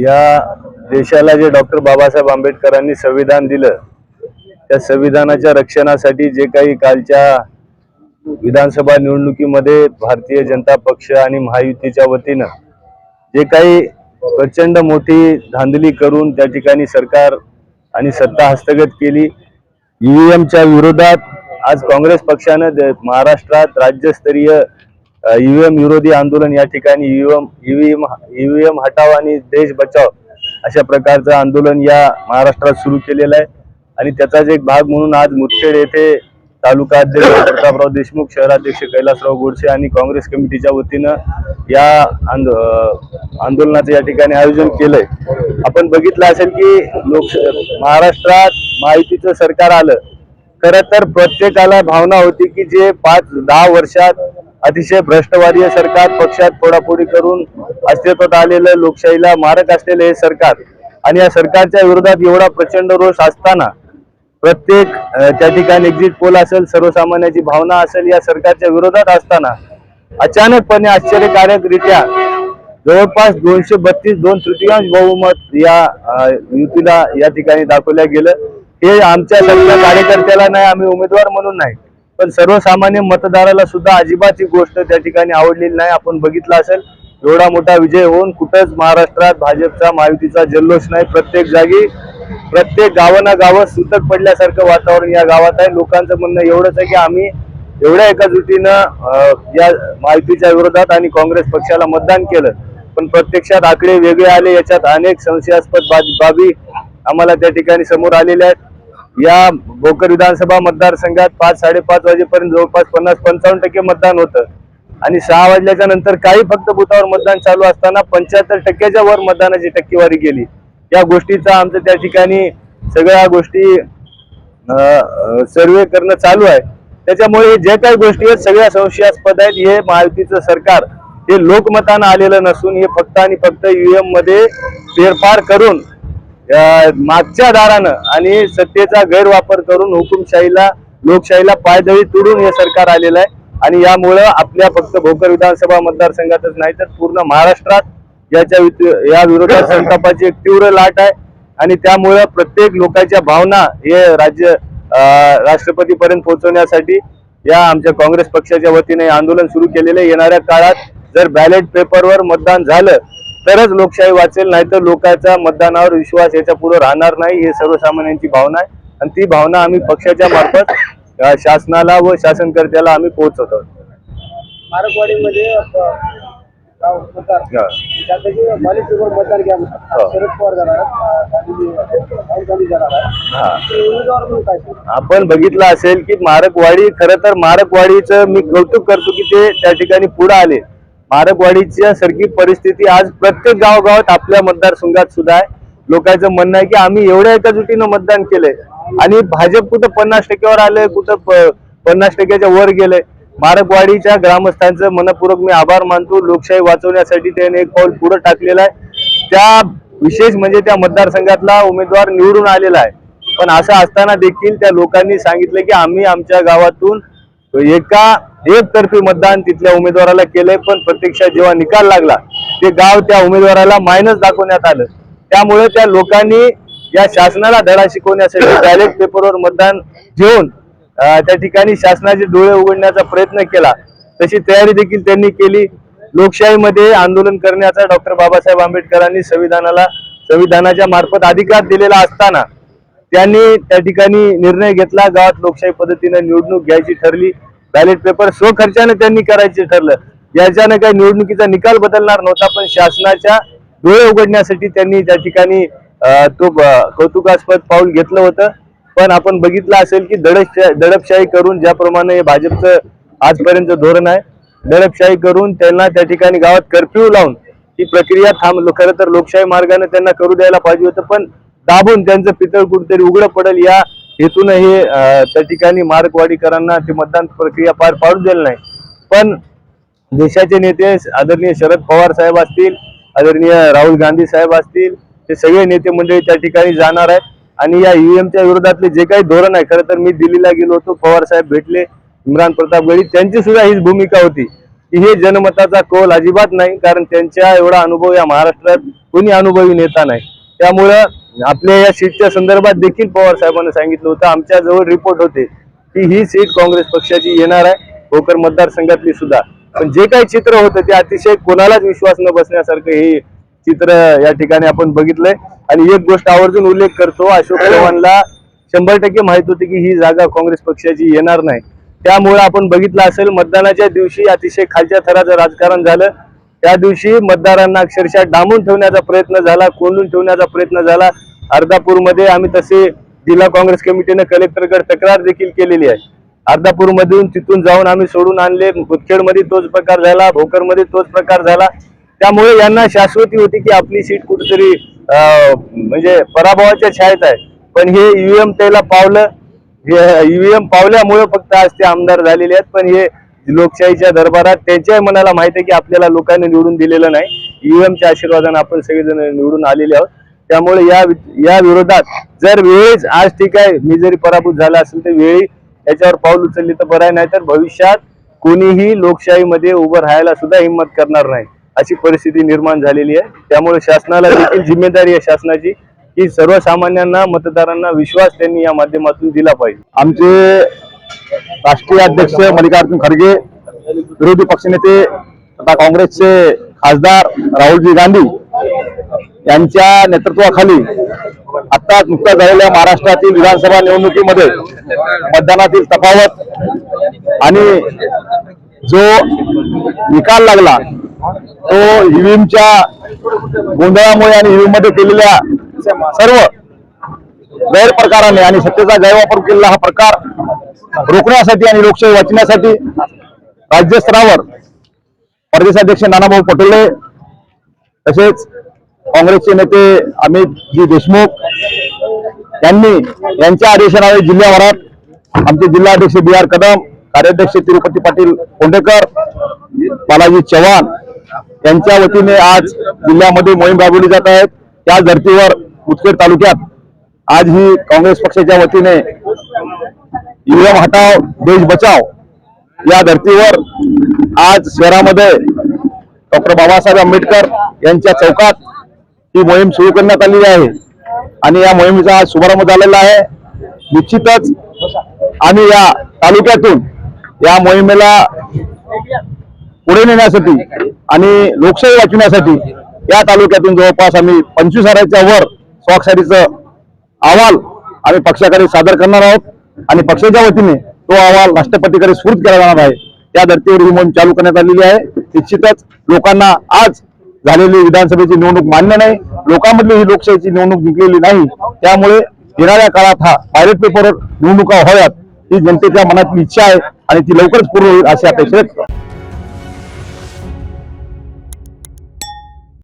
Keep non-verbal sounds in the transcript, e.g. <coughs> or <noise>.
या देशाला जे डॉक्टर बाबासाहेब आंबेडकरांनी संविधान दिलं त्या संविधानाच्या रक्षणासाठी जे काही कालच्या विधानसभा निवडणुकीमध्ये भारतीय जनता पक्ष आणि महायुतीच्या वतीनं जे काही प्रचंड मोठी धांदली करून त्या ठिकाणी सरकार आणि सत्ता हस्तगत केली. ईव्हीएमच्या विरोधात आज काँग्रेस पक्षानं द- महाराष्ट्रात राज्यस्तरीय ईव्हीएम विरोधी आंदोलन या ठिकाणी ईव्हीएम ईव्हीएम ईव्हीएम हटाव आणि देश बचाव अशा प्रकारचं आंदोलन या महाराष्ट्रात सुरू केलेलं आहे. आणि त्याचाच एक भाग म्हणून आज मुदखेड येथे तालुका अध्यक्ष प्रतापराव देशमुख शहराध्यक्ष कैलासराव गोडसे आणि काँग्रेस कमिटीच्या वतीनं या आंदो आंदोलनाचं या ठिकाणी आयोजन केलंय. आपण बघितलं असेल की लोक महाराष्ट्रात माहितीचं सरकार आलं. खरं तर प्रत्येकाला भावना होती की जे पाच दहा वर्षात अतिशय भ्रष्टवादीय सरकार. पक्षात फोडाफोडी करून अस्तित्वात आलेलं लोकशाहीला मारक असलेलं हे सरकार. आणि या सरकारच्या विरोधात एवढा प्रचंड रोष असताना प्रत्येक त्या ठिकाणी एक्झिट पोल असेल सर्वसामान्याची भावना असेल या सरकारच्या विरोधात असताना अचानकपणे आश्चर्यकारकरित्या जवळपास दोनशे बत्तीस दोन तृतीयांश बहुमत या युतीला या ठिकाणी दाखवल्या गेलं. हे आमच्या सगळ्या कार्यकर्त्याला नाही आम्ही उमेदवार म्हणून नाही. पण सर्वसामान्य मतदाराला सुद्धा अजिबात ही गोष्ट त्या ठिकाणी आवडलेली नाही. आपण बघितलं असेल एवढा मोठा विजय होऊन कुठंच महाराष्ट्रात भाजपचा महायुतीचा जल्लोष नाही. प्रत्येक जागी प्रत्येक गावाना गावं सुतक पडल्यासारखं वातावरण या गावात आहे. लोकांचं म्हणणं एवढंच आहे की आम्ही एवढ्या एकजुटीनं या महायुतीच्या विरोधात आणि काँग्रेस पक्षाला मतदान केलं. पण प्रत्यक्षात आकडे वेगळे आले. याच्यात अनेक संशयास्पद बाब- बाबी आम्हाला त्या ठिकाणी समोर आलेल्या आहेत. या भोकर विधानसभा मतदारसंघात पाच साडेपाच वाजेपर्यंत जवळपास पन्नास पंचावन्न टक्के मतदान होतं. आणि सहा वाजल्याच्या नंतर काही फक्त बुथावर मतदान चालू असताना पंच्याहत्तर टक्क्याच्या वर मतदानाची टक्केवारी गेली. या गोष्टीचा आमचं त्या ठिकाणी सगळ्या गोष्टी सर्वे करणं चालू आहे. त्याच्यामुळे जे काही गोष्टी आहेत सगळ्या संशयास्पद आहेत. हे महायुतीचं सरकार हे लोकमतानं आलेलं नसून हे फक्त आणि फक्त ईव्हीएममध्ये फेरफार करून मागच्या दारानं आणि सत्तेचा गैरवापर करून हुकुमशाहीला लोकशाहीला पायदळी तुडून हे सरकार आलेलं आहे आणि यामुळं आपल्या फक्त भोकर विधानसभा मतदारसंघातच नाही तर पूर्ण महाराष्ट्रात याच्या या विरोधात <coughs> संतापाची एक तीव्र लाट आहे आणि त्यामुळं प्रत्येक लोकांच्या भावना हे राज्य राष्ट्रपती पर्यंत पोहोचवण्यासाठी या आमच्या काँग्रेस पक्षाच्या वतीने आंदोलन सुरू केलेले आहे. येणाऱ्या काळात जर बॅलेट पेपरवर मतदान झालं तरच लोकशाही वाचेल नाही तर लोकांचा मतदानावर विश्वास याच्यापुढे राहणार नाही हे सर्वसामान्यांची भावना आहे. आणि ती भावना आम्ही पक्षाच्या मार्फत शासनाला व शासनकर्त्याला आम्ही पोहोचवतो. मारकवाडीमध्ये मतदार. हा. शरद पवार जाणार? आपण बघितलं असेल की मारकवाडी खरं तर मारकवाडीचं मी कौतुक करतो की ते त्या ठिकाणी पुढे आले. मारकवाडीच्या सारखी परिस्थिती आज प्रत्येक गावगावात आपल्या मतदारसंघात सुद्धा आहे. लोकांचं म्हणणं आहे की आम्ही एवढ्या एकजुटीनं मतदान केलंय आणि भाजप कुठं पन्नास टक्क्यावर आलंय कुठं प- पन्नास टक्क्याच्या वर गेलंय. मारकवाडीच्या ग्रामस्थांचं मनपूर्वक मी आभार मानतो. लोकशाही वाचवण्यासाठी त्याने एक पाऊल पुढे टाकलेला आहे. त्या विशेष म्हणजे त्या मतदारसंघातला उमेदवार निवडून आलेला आहे. पण असं असताना देखील त्या लोकांनी सांगितलं की आम्ही आमच्या गावातून एका एकतर्फी मतदान तिथल्या उमेदवाराला केलंय पण प्रत्यक्षात जेव्हा निकाल लागला ते गाव त्या उमेदवाराला मायनस दाखवण्यात आलं. त्यामुळे त्या लोकांनी या शासनाला धडा शिकवण्यासाठी बॅलेट पेपरवर मतदान घेऊन त्या ठिकाणी शासनाचे डोळे उघडण्याचा प्रयत्न केला. तशी तयारी देखील त्यांनी केली. लोकशाहीमध्ये आंदोलन करण्याचा डॉक्टर बाबासाहेब आंबेडकरांनी संविधानाला संविधानाच्या मार्फत अधिकार दिलेला असताना त्यांनी त्या ठिकाणी निर्णय घेतला. गावात लोकशाही पद्धतीने निवडणूक घ्यायची ठरली. बॅलेट पेपर स्वखर्चाने त्यांनी करायचे ठरलं. याच्यानं काही निवडणुकीचा निकाल बदलणार नव्हता पण शासनाच्या डोळे उघडण्यासाठी त्यांनी त्या ठिकाणी तो कौतुकास्पद पाऊल घेतलं होतं. पण आपण बघितलं असेल की दडपशाही दडपशाही करून ज्याप्रमाणे हे भाजपचं आजपर्यंत धोरण आहे दडपशाही करून त्यांना त्या ठिकाणी गावात कर्फ्यू लावून ही प्रक्रिया थांब खरं तर लोकशाही मार्गाने त्यांना करू द्यायला पाहिजे होतं पण दाबून त्यांचं पितळ कुठेतरी उघडं पडेल या हेतूनही त्या ठिकाणी मार्गवाडीकरांना ते मतदान प्रक्रिया पार पाडू दिली नाही. पण देशाचे नेते आदरणीय शरद पवार साहेब असतील आदरणीय राहुल गांधी साहेब असतील ते सगळे नेते मंडळी त्या ठिकाणी जाणार आहेत. आणि या ईव्हीएमच्या विरोधातले जे काही धोरण आहे खरं तर मी दिल्लीला गेलो होतो पवार साहेब भेटले इम्रान प्रताप गडी त्यांची सुद्धा हीच भूमिका होती. की हे जनमताचा कौल अजिबात नाही कारण त्यांच्या एवढा अनुभव या महाराष्ट्रात कोणी अनुभवी नेता नाही. त्यामुळं आपल्या या सीटच्या संदर्भात देखील पवार साहेबांनी सांगितलं होतं. आमच्या जवळ रिपोर्ट होते की ही सीट काँग्रेस पक्षाची येणार आहे. भोकर मतदारसंघातली सुद्धा. पण जे काही चित्र होतं ते अतिशय कोणालाच विश्वास न बसण्यासारखं हे चित्र या ठिकाणी आपण बघितलंय. आणि एक गोष्ट आवर्जून उल्लेख करतो अशोक चव्हाणला शंभर टक्के माहीत होती की ही जागा काँग्रेस पक्षाची येणार नाही. त्यामुळे आपण बघितलं असेल मतदानाच्या दिवशी अतिशय खालच्या थराचं राजकारण झालं. त्या दिवशी मतदारांना अक्षरशः डांबून ठेवण्याचा प्रयत्न झाला कोंडून ठेवण्याचा प्रयत्न झाला. अर्धापूरमध्ये आम्ही तसे जिल्हा काँग्रेस कमिटीने कलेक्टरकडे तक्रार देखील केलेली आहे. अर्धापूरमधून तिथून जाऊन आम्ही सोडून आणले. मुदखेडमध्ये तोच प्रकार झाला भोकरमध्ये तोच प्रकार झाला. त्यामुळे यांना शाश्वती होती की आपली सीट कुठेतरी म्हणजे पराभवाच्या छायेत आहे. पण हे ईव्हीएम त्याला पावलं ईव्हीएम पावल्यामुळे फक्त आज ते आमदार झालेले आहेत. पण हे लोकशाहीच्या दरबारात त्यांच्याही मनाला माहिती आहे की आपल्याला लोकांनी निवडून दिलेलं नाही. ईव्हीएमच्या आशीर्वादाने आपण सगळेजण निवडून आलेले आहोत. त्यामुळे या या विरोधात जर वेळीच आज ठीक आहे मी जरी पराभूत झाला असेल तर वेळी याच्यावर पाऊल उचलली तर बरं आहे नाही तर भविष्यात कोणीही लोकशाहीमध्ये उभं राहायला सुद्धा हिंमत करणार नाही. अशी परिस्थिती निर्माण झालेली आहे. त्यामुळे शासनाला देखील जिम्मेदारी आहे शासनाची की सर्वसामान्यांना मतदारांना विश्वास त्यांनी या माध्यमातून दिला पाहिजे. आमचे राष्ट्रीय अध्यक्ष मल्लिकार्जुन खरगे विरोधी पक्षनेते तथा काँग्रेसचे खासदार राहुलजी गांधी यांच्या नेतृत्वाखाली आता नुकत्याच झालेल्या महाराष्ट्रातील विधानसभा निवडणुकीमध्ये मतदानातील तफावत आणि जो निकाल लागला तो ईव्हीएमच्या गोंधळामुळे आणि ईव्हीएममध्ये केलेल्या सर्व गैरप्रकाराने आणि सत्तेचा गैरवापर केलेला हा प्रकार रोखण्यासाठी आणि लोकशाही वाचण्यासाठी राज्यस्तरावर प्रदेशाध्यक्ष नानाभाऊ पटोले तसेच काँग्रेसचे नेते अमितजी देशमुख यांनी यांच्या आदेशाने जिल्ह्याभरात आमचे जिल्हाध्यक्ष बी आर कदम कार्याध्यक्ष तिरुपती पाटील कोंडेकर बालाजी चव्हाण यांच्या वतीने आज जिल्ह्यामध्ये मोहीम राबवली जात आहेत त्या धर्तीवर मुदखेड तालुक्यात आज ही काँग्रेस पक्षाच्या वतीने ईव्हीएम हटाव देश बचाव. या धर्तीवर आज शहरामध्ये डॉक्टर बाबासाहेब आंबेडकर यांच्या चौकात ही मोहीम सुरू करण्यात आलेली आहे. आणि या मोहिमेचा आज शुभारंभ झालेला आहे. निश्चितच आम्ही या तालुक्यातून या मोहिमेला पुढे नेण्यासाठी आणि लोकशाही वाचवण्यासाठी या तालुक्यातून जवळपास आम्ही पंचवीस हजाराच्या वर स्वाक्षरीचं अहवाल आम्ही पक्षाकडे सादर करणार आहोत. आणि पक्षाच्या वतीने तो अहवाल राष्ट्रपतीकडे स्फूर्त केला जाणार आहे. त्या धर्तीवर ही मोहीम चालू करण्यात आलेली आहे. निश्चितच लोकांना आज झालेली विधानसभेची निवडणूक मान्य नाही. लोकांमधली ही लोकशाहीची निवडणूक जिंकलेली नाही. त्यामुळे येणाऱ्या काळात हा पायलट पेपरवर निवडणुका व्हाव्यात ही जनतेच्या मनातली इच्छा आहे आणि ती लवकरच पूर्ण होईल अशी अपेक्षा व्यक्त